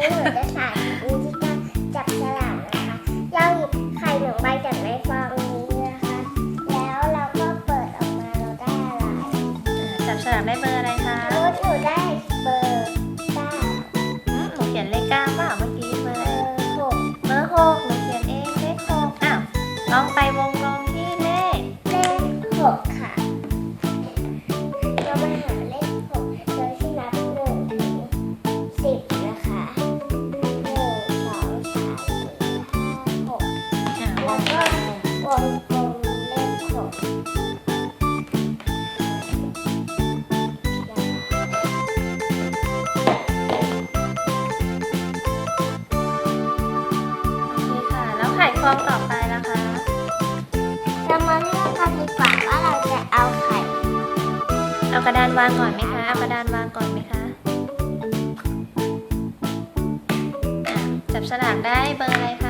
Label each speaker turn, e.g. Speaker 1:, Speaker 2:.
Speaker 1: นี้หนูจะสาธิตวิธีการจับฉลากนะคะ เราหยิบไข่หนึ่งใบจากในฟองนี้นะคะ แล้วเราก็เปิดออกมาเราได้อะไร
Speaker 2: จับฉลากได้เบอร์อะไรคะ
Speaker 1: หนูได้เบอร์เก้า
Speaker 2: อืมหนูเขียนเลขเก้าเปล่าเมื่อกี้เบอร์
Speaker 1: เบ
Speaker 2: อะไร
Speaker 1: อร์หก
Speaker 2: เบอร์หกหนูเขียนเองเลขหกอ้าวลองไปวงกลงที่เลข
Speaker 1: เลขหกค่ะเรามาหา วงกลมเลขหก
Speaker 2: โอเคค่ะ แล้วไข่ฟองต่อไปล่ะคะ
Speaker 1: เรามาเลือกกันดีกว่าว่าเราจะเอาไข่
Speaker 2: เอากระดานวางก่อนไหมคะ เอากระดานวางก่อนไหมคะอะจับฉลากได้เบอร์อะไรคะ